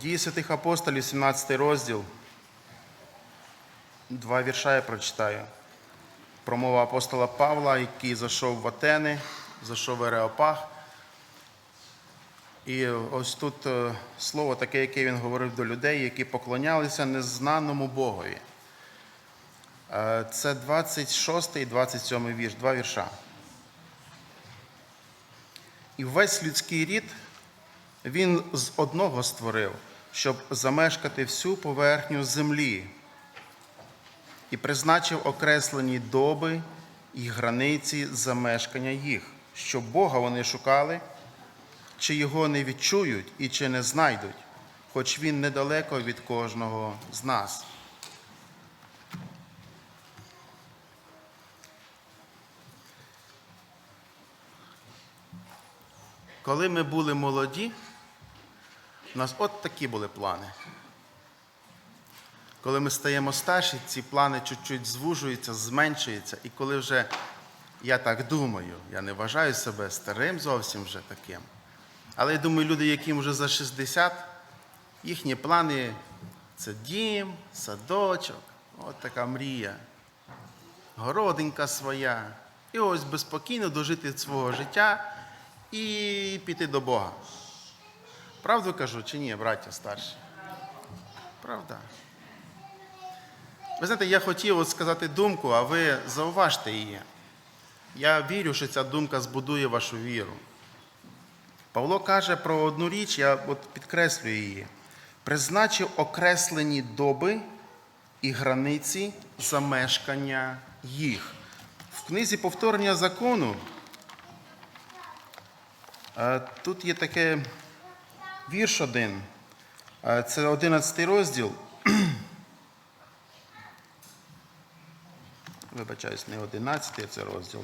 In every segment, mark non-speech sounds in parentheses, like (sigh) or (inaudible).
Дії святих апостолів, 17 розділ. Два вірша я прочитаю. Промова апостола Павла, який зайшов в Атени, зайшов в Ареопаг. І ось тут е, слово таке, яке він говорив до людей, які поклонялися незнаному Богові. Е, Це 26 і 27 вірш, два вірша. І весь людський рід він з одного створив, щоб замешкати всю поверхню землі, і призначив окреслені доби і границі замешкання їх, щоб Бога вони шукали, чи його не відчують і чи не знайдуть, хоч він недалеко від кожного з нас. Коли ми були молоді, у нас от такі були плани. Коли ми стаємо старші, ці плани чуть-чуть звужуються, зменшуються. І коли вже я так думаю, я не вважаю себе старим зовсім вже таким. Але я думаю, люди, яким вже за 60, їхні плани це дім, садочок, от така мрія, городинка своя. І ось безпокійно дожити свого життя і піти до Бога. Правду кажу чи ні, браття старші? Правда. Ви знаєте, я хотів от сказати думку, а ви зауважте її. Я вірю, що ця думка збудує вашу віру. Павло каже про одну річ, я от підкреслюю її. Призначив окреслені доби і границі замешкання їх. В книзі повторення закону е, тут є таке вірш один. Е, Це 11 розділ. (clears throat) Вибачаюсь, не 11 це розділ,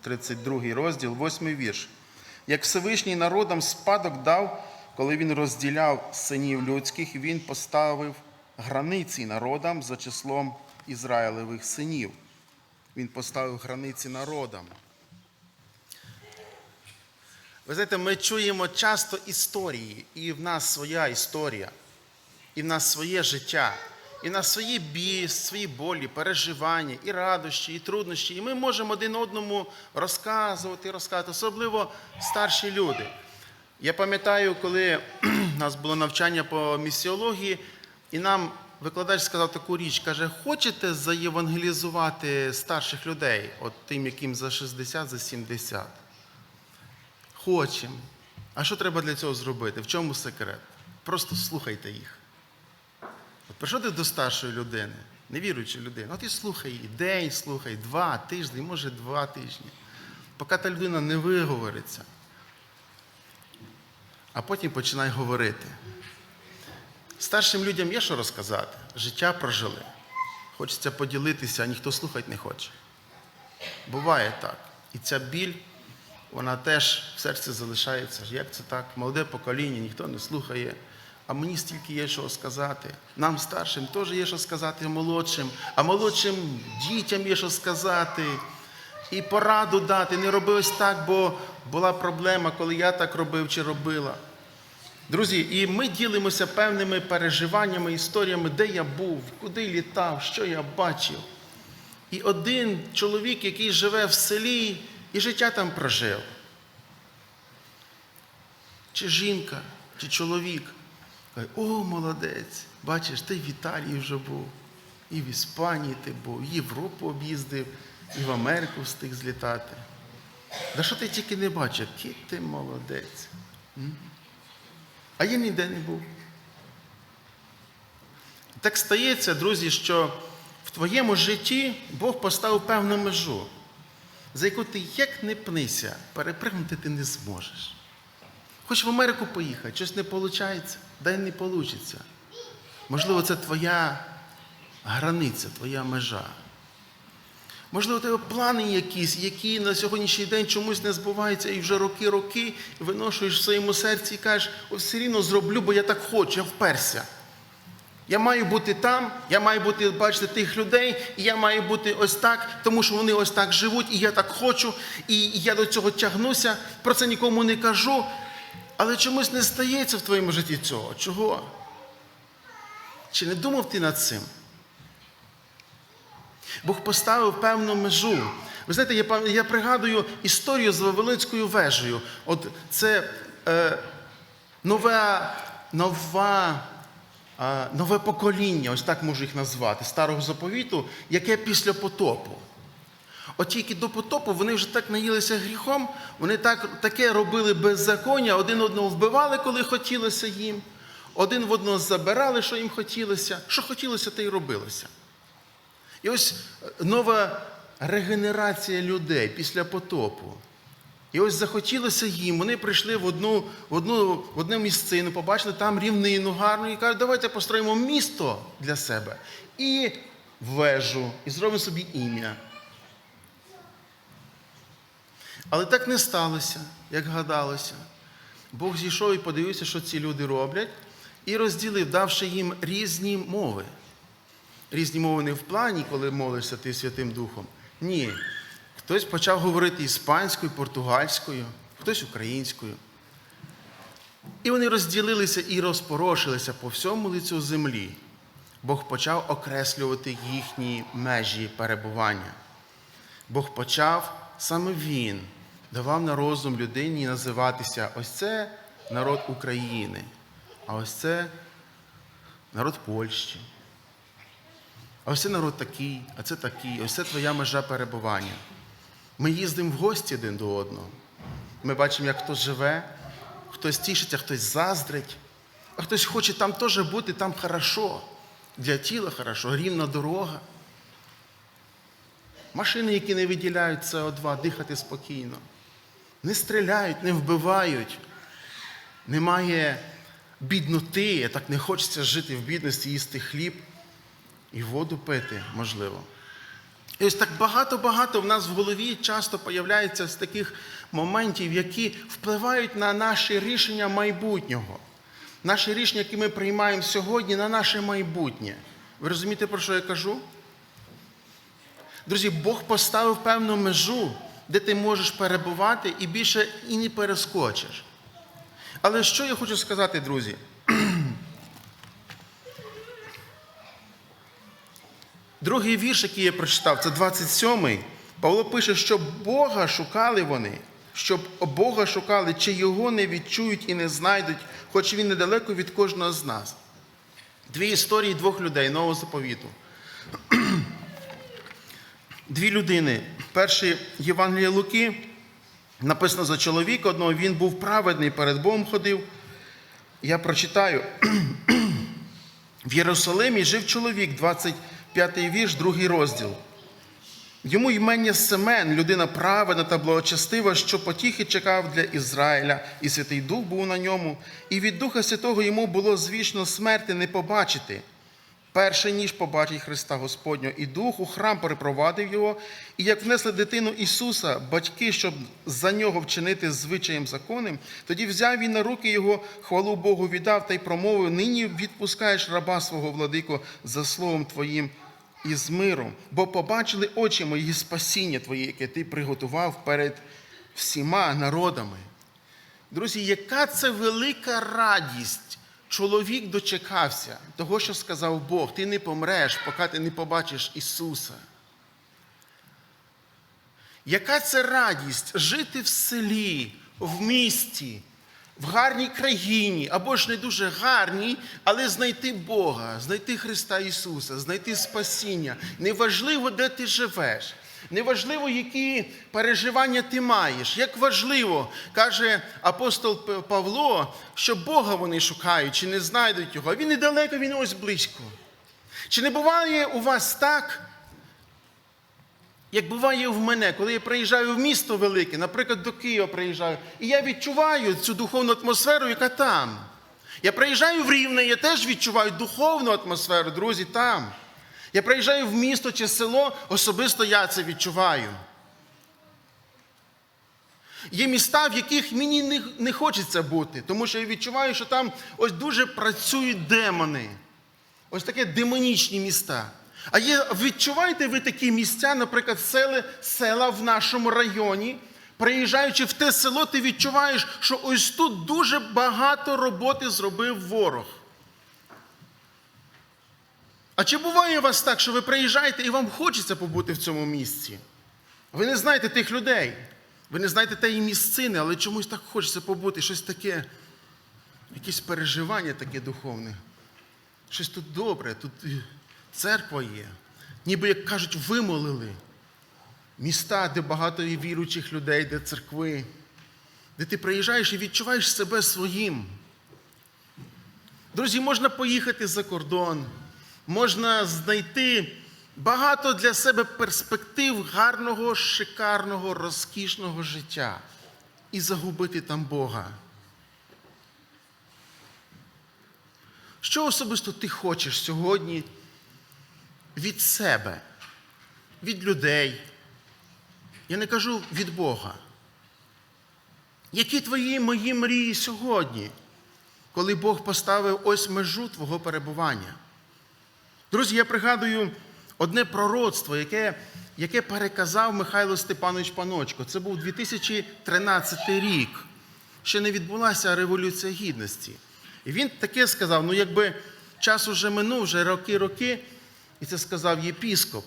32 розділ, 8 вірш. Як Всевишній народам спадок дав, коли він розділяв синів людських, він поставив границі народам за числом Ізраїлевих синів. Він поставив границі народам. Ви знаєте, ми чуємо часто історії, і в нас своя історія, і в нас своє життя, і в нас свої бі, свої болі, переживання, і радощі, і труднощі. І ми можемо один одному розказувати, розказувати, особливо старші люди. Я пам'ятаю, коли (clears throat) у нас було навчання по місіології, і нам викладач сказав таку річ, каже, хочете заєвангелізувати старших людей, от тим, яким за 60, за 70? Хочемо. А що треба для цього зробити? В чому секрет? Просто слухайте їх. От прийшов ти до старшої людини, невіруючої людини, от і слухай її, день слухай, два тижні, може два тижні. Поки та людина не виговориться. А потім починай говорити. Старшим людям є що розказати. Життя прожили. Хочеться поділитися, а ніхто слухати не хоче. Буває так. І ця біль, вона теж в серці залишається. Як це так? Молоде покоління, ніхто не слухає. А мені стільки є що сказати. Нам старшим теж є що сказати молодшим, а молодшим дітям є що сказати. І пораду дати. Не роби ось так, бо була проблема, коли я так робив чи робила. Друзі, і ми ділимося певними переживаннями, історіями, де я був, куди літав, що я бачив. І один чоловік, який живе в селі і життя там прожив. Чи жінка, чи чоловік. Каже, о, молодець, бачиш, ти в Італії вже був, і в Іспанії ти був, і Європу об'їздив, і в Америку встиг злітати. Да що ти тільки не бачив? Який ти молодець. А я ніде не був. Так стається, друзі, що в твоєму житті Бог поставив певну межу, за яку ти як не пнися, перепригнути ти не зможеш. Хоч в Америку поїхати, щось не виходить, дай не вийде. Можливо, це твоя границя, твоя межа. Можливо, у тебе плани якісь, які на сьогоднішній день чомусь не збуваються, і вже роки-роки виношуєш в своєму серці і кажеш, о, все рівно зроблю, бо я так хочу, я вперся. Я маю бути там, я маю бути, бачити тих людей, і я маю бути ось так, тому що вони ось так живуть, і я так хочу, і я до цього тягнуся, про це нікому не кажу. Але чомусь не стається в твоєму житті цього. Чого? Чи не думав ти над цим? Бог поставив певну межу. Ви знаєте, я, я пригадую історію з Вавилонською вежею. От це е, нова, нова, нове покоління, ось так можу їх назвати, старого заповіту, яке після потопу. От тільки до потопу вони вже так наїлися гріхом, вони так, таке робили беззаконня, один одного вбивали, коли хотілося їм, один в одного забирали, що їм хотілося, що хотілося, те й робилося. І ось нова регенерація людей після потопу. І ось захотілося їм, вони прийшли в одну, в одну, в одну місцину, побачили там рівнину гарну і кажуть, давайте построїмо місто для себе і вежу, і зробимо собі ім'я. Але так не сталося, як гадалося. Бог зійшов і подивився, що ці люди роблять, і розділив, давши їм різні мови. Різні мови не в плані, коли молишся ти Святим Духом. Ні. Хтось почав говорити іспанською, португальською, хтось українською. І вони розділилися і розпорошилися по всьому лицю землі. Бог почав окреслювати їхні межі перебування. Бог почав, саме Він давав на розум людині називатися ось це народ України, а ось це народ Польщі. А ось це народ такий, а це такий, ось це твоя межа перебування. Ми їздимо в гості один до одного. Ми бачимо, як хтось живе, хтось тішиться, хтось заздрить, а хтось хоче там теж бути, там хорошо. Для тіла хорошо, рівна дорога. Машини, які не виділяють СО2, дихати спокійно. Не стріляють, не вбивають. Немає бідноти, так не хочеться жити в бідності, їсти хліб і воду пити, можливо. І ось так багато-багато в нас в голові часто появляється з таких моментів, які впливають на наші рішення майбутнього. Наші рішення, які ми приймаємо сьогодні, на наше майбутнє. Ви розумієте, про що я кажу? Друзі, Бог поставив певну межу, де ти можеш перебувати і більше і не перескочиш. Але що я хочу сказати, друзі? Другий вірш, який я прочитав, це 27-й. Павло пише, що Бога шукали вони, щоб Бога шукали, чи його не відчують і не знайдуть, хоч він недалеко від кожного з нас. Дві історії двох людей нового заповіту. (clears throat) Дві людини. Перший Євангелія Луки написано за чоловіка одного, він був праведний, перед Богом ходив. Я прочитаю. (clears throat) В Єрусалимі жив чоловік, 25-й вірш, другий розділ. Йому ймення Семен, людина праведна та благочестива, що потіхи чекав для Ізраїля, і Святий Дух був на ньому, і від Духа Святого йому було звічно смерти не побачити. Перше ніж побачить Христа Господнього, і Дух у храм перепровадив його, і як внесли дитину Ісуса, батьки, щоб за нього вчинити звичаєм законним, тоді взяв він на руки його, хвалу Богу віддав та й промовив: Нині відпускаєш раба свого владико за словом Твоїм і з миром, бо побачили очі мої спасіння Твоє, яке Ти приготував перед всіма народами. Друзі, яка це велика радість. Чоловік дочекався того, що сказав Бог, ти не помреш, поки ти не побачиш Ісуса. Яка це радість жити в селі, в місті, в гарній країні, або ж не дуже гарній, але знайти Бога, знайти Христа Ісуса, знайти спасіння. Неважливо, де ти живеш. Неважливо, які переживання ти маєш. Як важливо, каже апостол Павло, що Бога вони шукають, чи не знайдуть його. Він недалеко, він ось близько. Чи не буває у вас так, як буває в мене, коли я приїжджаю в місто велике, наприклад, до Києва приїжджаю, і я відчуваю цю духовну атмосферу, яка там. Я приїжджаю в Рівне, я теж відчуваю духовну атмосферу, друзі, там. Я приїжджаю в місто чи село, особисто я це відчуваю. Є міста, в яких мені не, хочеться бути, тому що я відчуваю, що там ось дуже працюють демони. Ось таке демонічні міста. А є, відчуваєте ви такі місця, наприклад, сели, села в нашому районі, приїжджаючи в те село, ти відчуваєш, що ось тут дуже багато роботи зробив ворог. А чи буває у вас так, що ви приїжджаєте і вам хочеться побути в цьому місці? Ви не знаєте тих людей, ви не знаєте тієї місцини, але чомусь так хочеться побути, щось таке, якесь переживання таке духовне. Щось тут добре, тут церква є. Ніби, як кажуть, вимолили. Міста, де багато і віруючих людей, де церкви, де ти приїжджаєш і відчуваєш себе своїм. Друзі, можна поїхати за кордон, можна знайти багато для себе перспектив гарного, шикарного, розкішного життя і загубити там Бога. Що особисто ти хочеш сьогодні від себе, від людей? Я не кажу від Бога. Які твої мої мрії сьогодні, коли Бог поставив ось межу твого перебування? Друзі, я пригадую одне пророцтво, яке, яке переказав Михайло Степанович Паночко. Це був 2013 рік. Ще не відбулася Революція Гідності. І він таке сказав: ну, якби час уже минув, вже роки-роки, і це сказав єпіскоп.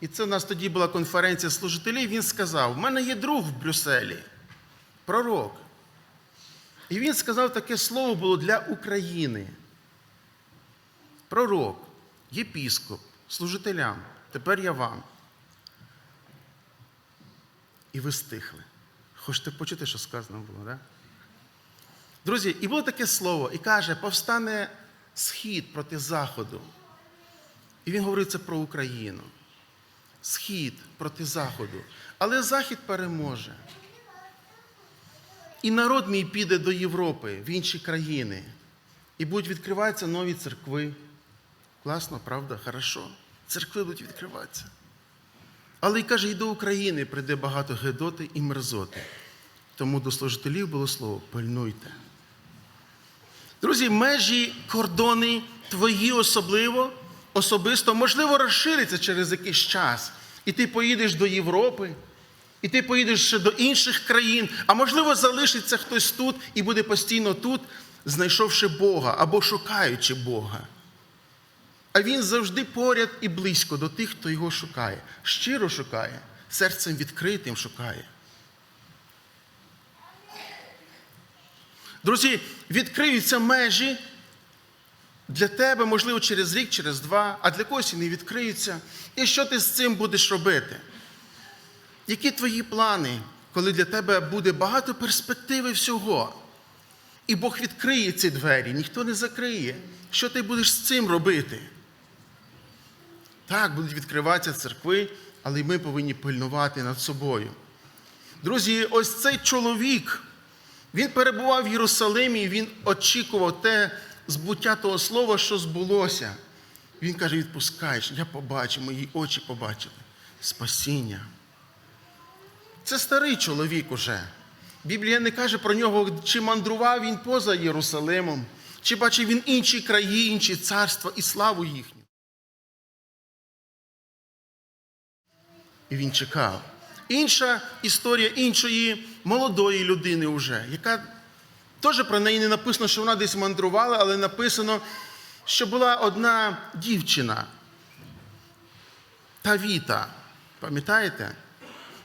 І це у нас тоді була конференція служителів. Він сказав: в мене є друг в Брюсселі, пророк. І він сказав таке слово було для України. Пророк, єпіскоп, служителям. Тепер я вам. І ви стихли. Хочете почути, що сказано було? Да? Друзі, і було таке слово, і каже, повстане схід проти Заходу. І він говорив це про Україну. Схід проти Заходу. Але Захід переможе. І народ мій піде до Європи, в інші країни. І будуть відкриватися нові церкви. Класно, правда? Хорошо. Церкви будуть відкриватися. Але й каже, і до України прийде багато гедоти і мерзоти. Тому до служителів було слово пильнуйте. Друзі, межі, кордони твої особливо, особисто, можливо, розширяться через якийсь час. І ти поїдеш до Європи, і ти поїдеш ще до інших країн, а можливо, залишиться хтось тут і буде постійно тут, знайшовши Бога або шукаючи Бога. А він завжди поряд і близько до тих, хто його шукає, щиро шукає, серцем відкритим шукає. Друзі, відкриються межі для тебе, можливо, через рік, через два, а для когось і не відкриються. І що ти з цим будеш робити? Які твої плани, коли для тебе буде багато перспективи всього? І Бог відкриє ці двері, ніхто не закриє. Що ти будеш з цим робити? Так, будуть відкриватися церкви, але ми повинні пильнувати над собою. Друзі, ось цей чоловік, він перебував в Єрусалимі, він очікував те збуття того слова, що збулося. Він каже: відпускаєш, я побачив, мої очі побачили. Спасіння. Це старий чоловік уже. Біблія не каже про нього, чи мандрував він поза Єрусалимом, чи бачив він інші краї, інші царства і славу їхню. І він чекав. Інша історія іншої молодої людини, вже, яка теж про неї не написано, що вона десь мандрувала, але написано, що була одна дівчина. Тавіта. Пам'ятаєте?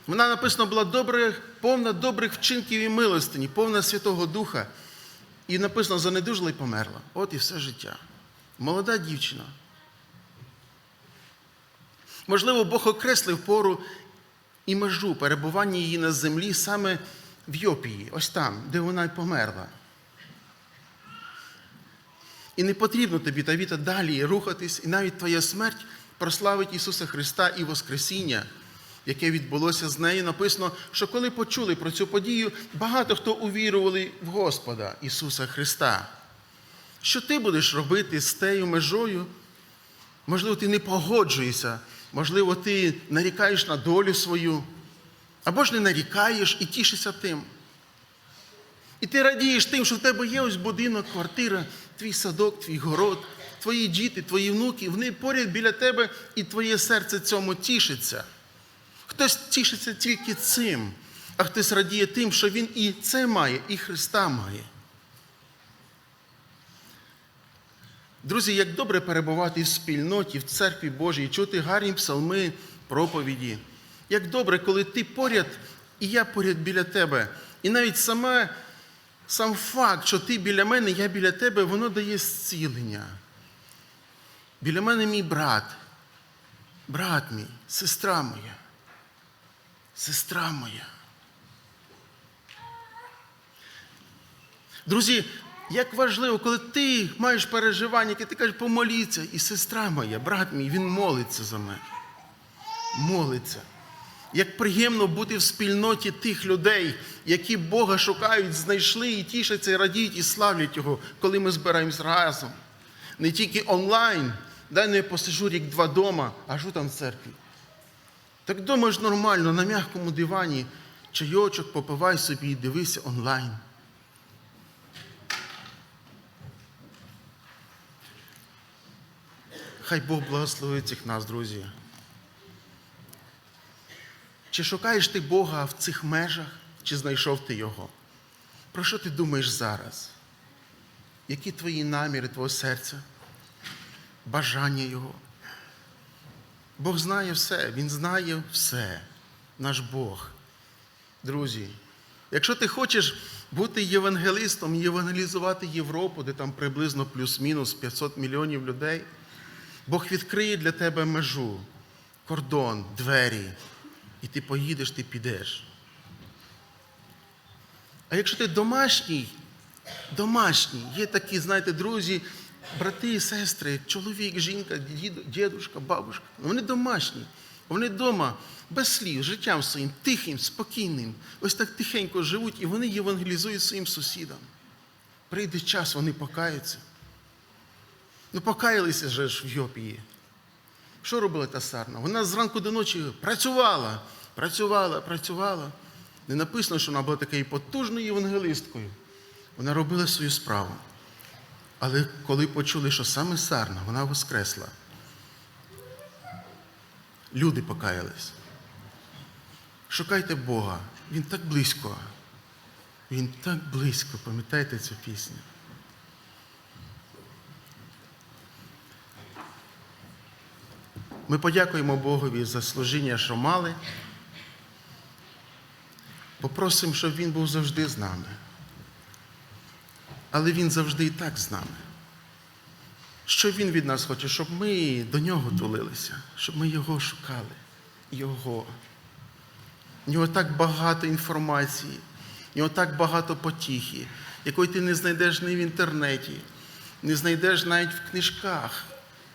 Вона написано була добре, повна добрих вчинків і милостині, повна Святого Духа. І написано, занедужила і померла. От і все життя. Молода дівчина. Можливо, Бог окреслив пору і межу перебування її на землі саме в Йопії, ось там, де вона й померла. І не потрібно тобі, Тавіта, далі рухатись, і навіть твоя смерть прославить Ісуса Христа і Воскресіння, яке відбулося з нею. Написано, що коли почули про цю подію, багато хто увірували в Господа Ісуса Христа. Що ти будеш робити з тею межою? Можливо, ти не погоджуєшся, можливо, ти нарікаєш на долю свою, або ж не нарікаєш і тішишся тим. І ти радієш тим, що в тебе є ось будинок, квартира, твій садок, твій город, твої діти, твої внуки, вони поряд біля тебе, і твоє серце цьому тішиться. Хтось тішиться тільки цим, а хтось радіє тим, що він і це має, і Христа має. Друзі, як добре перебувати в спільноті, в церкві Божій, чути гарні псалми, проповіді. Як добре, коли ти поряд, і я поряд біля тебе. І навіть саме, сам факт, що ти біля мене, я біля тебе, воно дає зцілення. Біля мене мій брат, брат мій, сестра моя, сестра моя. Друзі, як важливо, коли ти маєш переживання, яке ти кажеш, помоліться, і сестра моя, брат мій, він молиться за мене. Молиться. Як приємно бути в спільноті тих людей, які Бога шукають, знайшли і тішаться, і радіють, і славлять Його, коли ми збираємось разом. Не тільки онлайн, дай не посижу рік-два дома, а що там в церкві. Так вдома ж нормально, на м'якому дивані, чайочок, попивай собі і дивися онлайн. Хай Бог благословить цих нас, друзі. Чи шукаєш ти Бога в цих межах, чи знайшов ти Його? Про що ти думаєш зараз? Які твої наміри твого серця, бажання Його? Бог знає все, Він знає все, наш Бог. Друзі, якщо ти хочеш бути євангелистом, євангелізувати Європу, де там приблизно плюс-мінус 500 мільйонів людей, Бог відкриє для тебе межу, кордон, двері, і ти поїдеш, ти підеш. А якщо ти домашній, домашній, є такі, знаєте, друзі, брати і сестри, чоловік, жінка, діду, дідушка, бабушка, вони домашні, вони вдома без слів, життям своїм, тихим, спокійним, ось так тихенько живуть, і вони євангелізують своїм сусідам. Прийде час, вони покаються. Ну, покаялися же ж в Йопії. Що робила та сарна? Вона зранку до ночі працювала, працювала, працювала. Не написано, що вона була такою потужною євангелисткою. Вона робила свою справу. Але коли почули, що саме сарна, вона воскресла. Люди покаялись. Шукайте Бога. Він так близько. Він так близько, пам'ятаєте цю пісню? Ми подякуємо Богові за служіння, що мали. Попросимо, щоб Він був завжди з нами. Але Він завжди і так з нами. Що Він від нас хоче, щоб ми до нього тулилися, щоб ми Його шукали. Його. В нього так багато інформації, в нього так багато потіхи, якої ти не знайдеш ні в інтернеті, не знайдеш навіть в книжках,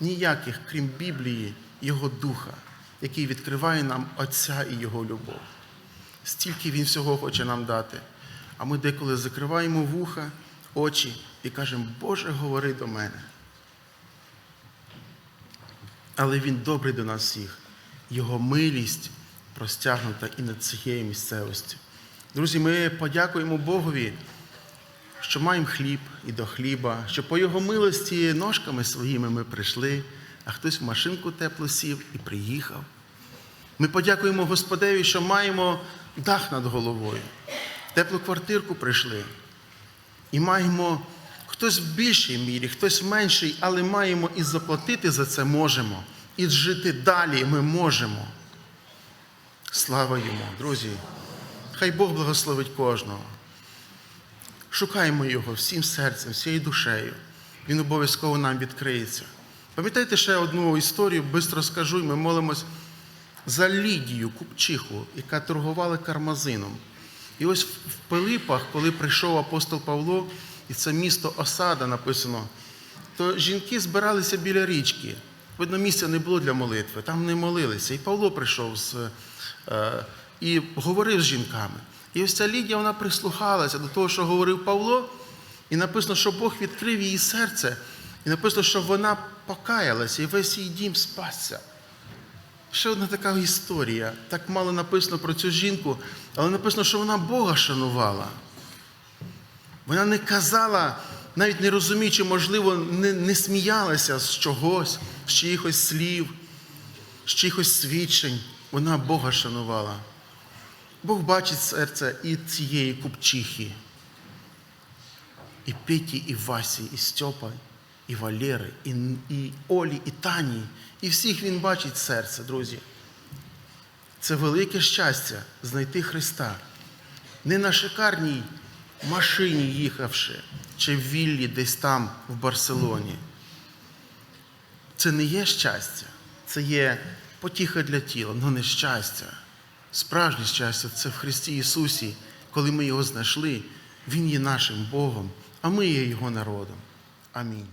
ніяких, крім Біблії, Його Духа, який відкриває нам Отця і Його любов. Стільки Він всього хоче нам дати. А ми деколи закриваємо вуха, очі і кажемо, Боже, говори до мене. Але Він добрий до нас всіх. Його милість простягнута і над цією місцевістю. Друзі, ми подякуємо Богові, що маємо хліб і до хліба, що по Його милості ножками своїми ми прийшли, а хтось в машинку тепло сів і приїхав. Ми подякуємо Господеві, що маємо дах над головою, теплу квартирку прийшли. І маємо хтось в більшій мірі, хтось в меншій, але маємо і заплатити за це можемо. І жити далі ми можемо. Слава йому, друзі. Хай Бог благословить кожного. Шукаємо Його всім серцем, всією душею. Він обов'язково нам відкриється. Пам'ятаєте ще одну історію, швидко скажу, і ми молимось за Лідію Купчиху, яка торгувала кармазином. І ось в Пилипах, коли прийшов апостол Павло, і це місто Осада написано, то жінки збиралися біля річки. Видно, місця не було для молитви, там не молилися. І Павло прийшов з, е, і говорив з жінками. І ось ця Лідія вона прислухалася до того, що говорив Павло, і написано, що Бог відкрив її серце, і написано, що вона покаялася, і весь її дім спасся. Ще одна така історія. Так мало написано про цю жінку, але написано, що вона Бога шанувала. Вона не казала, навіть не розуміючи, можливо, не, не сміялася з чогось, з чиїхось слів, з чиїхось свідчень. Вона Бога шанувала. Бог бачить серце і цієї купчихи, і Петі, і Васі, і Стьопа, і Валери, і, і Олі, і Тані. І всіх він бачить серце, друзі. Це велике щастя знайти Христа. Не на шикарній машині їхавши, чи в віллі десь там, в Барселоні. Це не є щастя, це є потіха для тіла, але не щастя. Справжнє щастя це в Христі Ісусі, коли ми його знайшли, Він є нашим Богом, а ми є Його народом. Амінь.